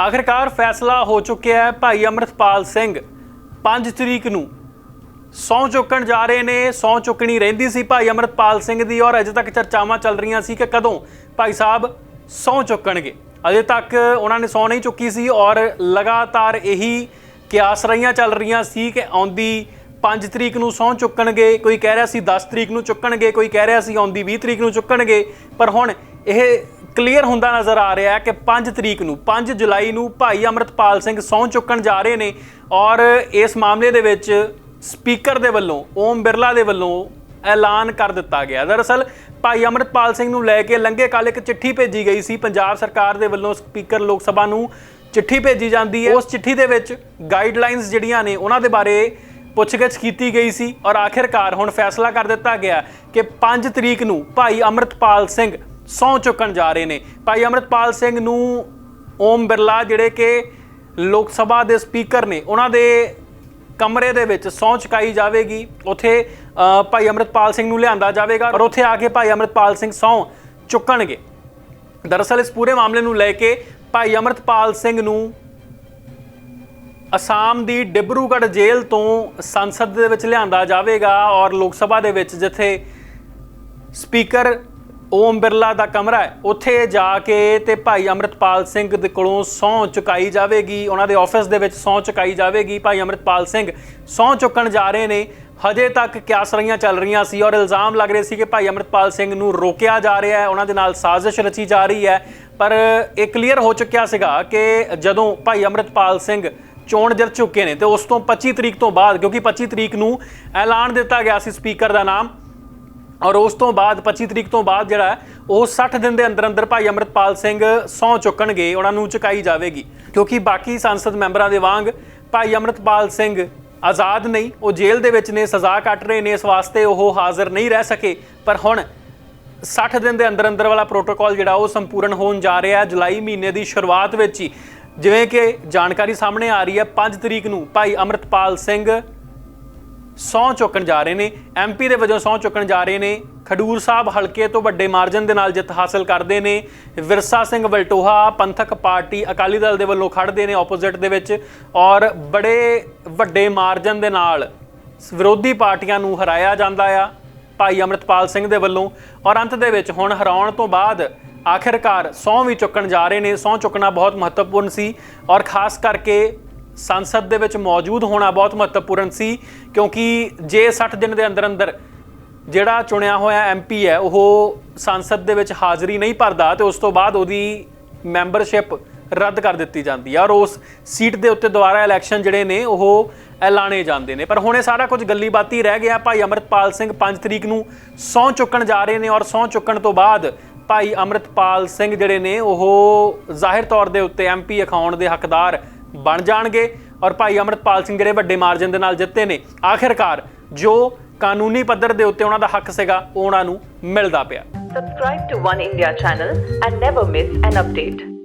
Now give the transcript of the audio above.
ਆਖਿਰਕਾਰ ਫੈਸਲਾ ਹੋ ਚੁੱਕਿਆ ਹੈ ਭਾਈ ਅਮਰਤਪਾਲ ਸਿੰਘ। 5 ਤਰੀਕ ਨੂੰ ਸਹੁੰ ਚੁੱਕਣ ਜਾ ਰਹੇ ਨੇ, ਸਹੁੰ ਚੁੱਕਣੀ ਰਹਿੰਦੀ ਸੀ ਭਾਈ ਅਮਰਤਪਾਲ ਸਿੰਘ ਦੀ ਔਰ ਅਜੇ ਤੱਕ ਚਰਚਾਵਾਂ ਚੱਲ ਰਹੀਆਂ ਸੀ ਕਿ ਕਦੋਂ ਭਾਈ ਸਾਹਿਬ ਸਹੁੰ ਚੁੱਕਣਗੇ। ਅਜੇ ਤੱਕ ਉਹਨਾਂ ਨੇ ਸਹੁੰ ਨਹੀਂ ਚੁੱਕੀ ਸੀ ਔਰ ਲਗਾਤਾਰ ਇਹੀ ਕਿਆਸ ਰਹੀਆਂ ਚੱਲ ਰਹੀਆਂ ਸੀ ਕਿ ਆਉਂਦੀ 5 ਤਰੀਕ ਨੂੰ ਸਹੁੰ ਚੁੱਕਣਗੇ, ਕੋਈ ਕਹਿ ਰਿਹਾ ਸੀ 10 ਤਰੀਕ ਨੂੰ ਚੁੱਕਣਗੇ, ਕੋਈ ਕਹਿ ਰਿਹਾ ਸੀ ਆਉਂਦੀ 20 ਤਰੀਕ ਨੂੰ ਚੁੱਕਣਗੇ, ਪਰ ਹੁਣ ਇਹ ਕਲੀਅਰ ਹੁੰਦਾ ਨਜ਼ਰ ਆ ਰਿਹਾ ਹੈ ਕਿ 5 ਤਰੀਕ ਨੂੰ 5 ਜੁਲਾਈ ਨੂੰ ਭਾਈ ਅਮਰਤਪਾਲ ਸਿੰਘ ਸਹੁੰ ਚੁੱਕਣ ਜਾ ਰਹੇ ਨੇ ਔਰ ਇਸ ਮਾਮਲੇ ਦੇ ਵਿੱਚ ਸਪੀਕਰ ਦੇ ਵੱਲੋਂ, ਓਮ ਬਿਰਲਾ ਦੇ ਵੱਲੋਂ ਐਲਾਨ ਕਰ ਦਿੱਤਾ ਗਿਆ। ਦਰਅਸਲ ਭਾਈ ਅਮਰਤਪਾਲ ਸਿੰਘ ਨੂੰ ਲੈ ਕੇ ਲੰਘੇ ਕੱਲ ਇੱਕ ਚਿੱਠੀ ਭੇਜੀ ਗਈ ਸੀ। ਪੰਜਾਬ ਸਰਕਾਰ ਦੇ ਵੱਲੋਂ ਸਪੀਕਰ ਲੋਕ ਸਭਾ ਨੂੰ ਚਿੱਠੀ ਭੇਜੀ ਜਾਂਦੀ ਹੈ। ਉਸ ਚਿੱਠੀ ਦੇ ਵਿੱਚ ਗਾਈਡਲਾਈਨਸ ਜਿਹੜੀਆਂ ਨੇ, ਉਹਨਾਂ ਦੇ ਬਾਰੇ ਪੁੱਛਗਿੱਛ ਕੀਤੀ ਗਈ ਸੀ ਔਰ ਆਖਿਰਕਾਰ ਹੁਣ ਫੈਸਲਾ ਕਰ ਦਿੱਤਾ ਗਿਆ ਕਿ 5 ਤਰੀਕ ਨੂੰ ਭਾਈ ਅਮਰਤਪਾਲ ਸਿੰਘ ਸਹੁੰ ਚੁੱਕਣ ਜਾ ਰਹੇ ਨੇ। ਭਾਈ ਅਮਰਤਪਾਲ ਸਿੰਘ ਨੂੰ ਓਮ ਬਿਰਲਾ ਜਿਹੜੇ ਕਿ ਲੋਕ ਸਭਾ ਦੇ ਸਪੀਕਰ ਨੇ, ਉਹਨਾਂ ਦੇ ਕਮਰੇ ਦੇ ਵਿੱਚ ਸਹੁੰ ਚੁਕਾਈ ਜਾਵੇਗੀ। ਉਥੇ ਭਾਈ ਅਮਰਤਪਾਲ ਸਿੰਘ ਨੂੰ ਲਿਆਂਦਾ ਜਾਵੇਗਾ ਔਰ ਉਥੇ ਆ ਕੇ ਭਾਈ ਅਮਰਤਪਾਲ ਸਿੰਘ ਸਹੁੰ ਚੁੱਕਣਗੇ। ਦਰਅਸਲ ਇਸ ਪੂਰੇ ਮਾਮਲੇ ਨੂੰ ਲੈ ਕੇ ਭਾਈ ਅਮਰਤਪਾਲ ਸਿੰਘ ਨੂੰ ਅਸਾਮ ਦੀ ਡਿਬਰੂਗੜ੍ਹ ਜੇਲ੍ਹ ਤੋਂ ਸੰਸਦ ਦੇ ਵਿੱਚ ਲਿਆਂਦਾ ਜਾਵੇਗਾ ਔਰ ਲੋਕ ਸਭਾ ਦੇ ਵਿੱਚ ਜਿੱਥੇ ਸਪੀਕਰ ਓਮ ਬਿਰਲਾ ਦਾ ਕਮਰਾ ਹੈ। ਉੱਥੇ ਜਾ ਕੇ ਤੇ ਭਾਈ ਅਮਰਤਪਾਲ ਸਿੰਘ ਦੇ ਕੋਲੋਂ ਸਹੁੰ ਚੁਕਾਈ ਜਾਵੇਗੀ। ਉਹਨਾਂ ਦੇ ਆਫਿਸ ਦੇ ਵਿੱਚ ਸਹੁੰ ਚੁਕਾਈ ਜਾਵੇਗੀ। ਭਾਈ ਅਮਰਤਪਾਲ ਸਿੰਘ ਸਹੁੰ ਚੁੱਕਣ ਜਾ ਰਹੇ ਨੇ। ਹਜੇ ਤੱਕ ਕਿਆਸਰੀਆਂ ਚੱਲ ਰਹੀਆਂ ਸੀ ਔਰ ਇਲਜ਼ਾਮ ਲੱਗ ਰਹੇ ਸੀ ਕਿ ਭਾਈ ਅਮਰਤਪਾਲ ਸਿੰਘ ਨੂੰ ਰੋਕਿਆ ਜਾ ਰਿਹਾ ਹੈ। ਉਹਨਾਂ ਦੇ ਨਾਲ ਸਾਜ਼ਿਸ਼ ਰਚੀ ਜਾ ਰਹੀ ਹੈ। ਪਰ ਇਹ ਕਲੀਅਰ ਹੋ ਚੁੱਕਿਆ ਸੀਗਾ ਕਿ ਜਦੋਂ ਭਾਈ ਅਮਰਤਪਾਲ ਸਿੰਘ ਚੋਣ ਜਿੱਤ ਚੁੱਕੇ ਨੇ ਤੇ ਉਸ ਤੋਂ 25 ਤਰੀਕ ਤੋਂ ਬਾਅਦ, ਕਿਉਂਕਿ 25 ਤਰੀਕ ਨੂੰ ਐਲਾਨ ਦਿੱਤਾ ਗਿਆ ਸੀ ਸਪੀਕਰ ਦਾ ਨਾਮ ਔਰ ਉਸ ਤੋਂ ਬਾਅਦ 25 ਤਰੀਕ ਤੋਂ ਬਾਅਦ ਜਿਹੜਾ ਉਹ 60 ਦਿਨ ਦੇ ਅੰਦਰ ਅੰਦਰ ਭਾਈ ਅਮਰਤਪਾਲ ਸਿੰਘ ਸਹੁੰ ਚੁੱਕਣਗੇ, ਉਹਨਾਂ ਨੂੰ ਚੁਕਾਈ ਜਾਵੇਗੀ। ਕਿਉਂਕਿ ਬਾਕੀ ਸੰਸਦ ਮੈਂਬਰਾਂ ਦੇ ਵਾਂਗ ਭਾਈ ਅਮਰਤਪਾਲ ਸਿੰਘ ਆਜ਼ਾਦ ਨਹੀਂ, ਉਹ ਜੇਲ੍ਹ ਦੇ ਵਿੱਚ ਨੇ, ਸਜ਼ਾ ਕੱਟ ਰਹੇ ਨੇ, ਇਸ ਵਾਸਤੇ ਉਹ ਹਾਜ਼ਰ ਨਹੀਂ ਰਹਿ ਸਕੇ। ਪਰ ਹੁਣ 60 ਦਿਨ ਦੇ ਅੰਦਰ ਅੰਦਰ ਵਾਲਾ ਪ੍ਰੋਟੋਕਾਲ ਜਿਹੜਾ, ਉਹ ਸੰਪੂਰਨ ਹੋਣ ਜਾ ਰਿਹਾ ਹੈ, ਜੁਲਾਈ ਮਹੀਨੇ ਦੀ ਸ਼ੁਰੂਆਤ ਵਿੱਚ ਹੀ। ਜਿਵੇਂ ਕਿ ਜਾਣਕਾਰੀ ਸਾਹਮਣੇ ਆ ਰਹੀ ਹੈ 5 ਤਰੀਕ ਨੂੰ ਭਾਈ ਅਮਰਤਪਾਲ ਸਿੰਘ ਸਹੁੰ ਚੁੱਕਣ ਜਾ ਰਹੇ ਨੇ। ਐਮਪੀ ਦੇ ਵਜੋਂ ਸਹੁੰ ਚੁੱਕਣ ਜਾ ਰਹੇ ਨੇ। ਖਡੂਰ ਸਾਹਿਬ ਹਲਕੇ ਤੋਂ ਵੱਡੇ ਮਾਰਜਨ ਦੇ ਨਾਲ ਜਿੱਤ ਹਾਸਲ ਕਰਦੇ ਨੇ। ਵਿਰਸਾ ਸਿੰਘ ਵਲਟੋਹਾ ਪੰਥਕ ਪਾਰਟੀ ਅਕਾਲੀ ਦਲ ਦੇ ਵੱਲੋਂ ਖੜਦੇ ਨੇ ਆਪੋਜ਼ਿਟ ਦੇ ਵਿੱਚ ਔਰ ਬੜੇ ਵੱਡੇ ਮਾਰਜਨ ਦੇ ਨਾਲ ਵਿਰੋਧੀ ਪਾਰਟੀਆਂ ਨੂੰ ਹਰਾਇਆ ਜਾਂਦਾ ਆ। ਭਾਈ ਅਮਰਤਪਾਲ ਸਿੰਘ ਦੇ ਵੱਲੋਂ ਔਰ ਅੰਤ ਦੇ ਵਿੱਚ ਹੁਣ ਹਰਾਉਣ ਤੋਂ ਬਾਅਦ ਆਖਿਰਕਾਰ ਸਹੁੰ ਵੀ ਚੁੱਕਣ ਜਾ ਰਹੇ ਨੇ। ਸਹੁੰ ਚੁੱਕਣਾ ਬਹੁਤ ਮਹੱਤਵਪੂਰਨ ਸੀ ਔਰ ਖਾਸ ਕਰਕੇ ਸੰਸਦ ਦੇ ਵਿੱਚ ਮੌਜੂਦ ਹੋਣਾ ਬਹੁਤ ਮਹੱਤਵਪੂਰਨ ਸੀ, ਕਿਉਂਕਿ ਜੇ 60 ਦਿਨ ਦੇ ਅੰਦਰ ਅੰਦਰ ਜਿਹੜਾ ਚੁਣਿਆ ਹੋਇਆ ਐਮਪੀ ਹੈ, ਉਹ ਸੰਸਦ ਦੇ ਵਿੱਚ ਹਾਜ਼ਰੀ ਨਹੀਂ ਭਰਦਾ ਤੇ ਉਸ ਤੋਂ ਬਾਅਦ ਉਹਦੀ ਮੈਂਬਰਸ਼ਿਪ ਰੱਦ ਕਰ ਦਿੱਤੀ ਜਾਂਦੀ ਹੈ ਔਰ ਉਸ ਸੀਟ ਦੇ ਉੱਤੇ ਦੁਬਾਰਾ ਇਲੈਕਸ਼ਨ ਜਿਹੜੇ ਨੇ, ਉਹ ਐਲਾਨੇ ਜਾਂਦੇ ਨੇ। ਪਰ ਹੁਣ ਇਹ ਸਾਰਾ ਕੁਝ ਗੱਲੀ ਬਾਤੀ ਰਹਿ ਗਿਆ। ਭਾਈ ਅਮਰਤਪਾਲ ਸਿੰਘ 5 ਤਰੀਕ ਨੂੰ ਸਹੁੰ ਚੁੱਕਣ ਜਾ ਰਹੇ ਨੇ ਔਰ ਸਹੁੰ ਚੁੱਕਣ ਤੋਂ ਬਾਅਦ ਭਾਈ ਅਮਰਤਪਾਲ ਸਿੰਘ ਜਿਹੜੇ ਨੇ, ਉਹ ਜ਼ਾਹਿਰ ਤੌਰ ਦੇ ਉੱਤੇ ਐਮਪੀ ਅਖਾਉਣ ਦੇ ਹੱਕਦਾਰ ਬਣ ਜਾਣਗੇ ਔਰ ਭਾਈ ਅਮਰਤਪਾਲ ਸਿੰਘ ਜਿਹੜੇ ਵੱਡੇ ਮਾਰਜਨ ਦੇ ਨਾਲ ਜਿੱਤੇ ਨੇ, ਆਖਿਰਕਾਰ ਜੋ ਕਾਨੂੰਨੀ ਪੱਧਰ ਦੇ ਉੱਤੇ ਉਹਨਾਂ ਦਾ ਹੱਕ ਸੀਗਾ ਉਹਨਾਂ ਨੂੰ ਮਿਲਦਾ ਪਿਆ Subscribe to One India channel and never miss an update.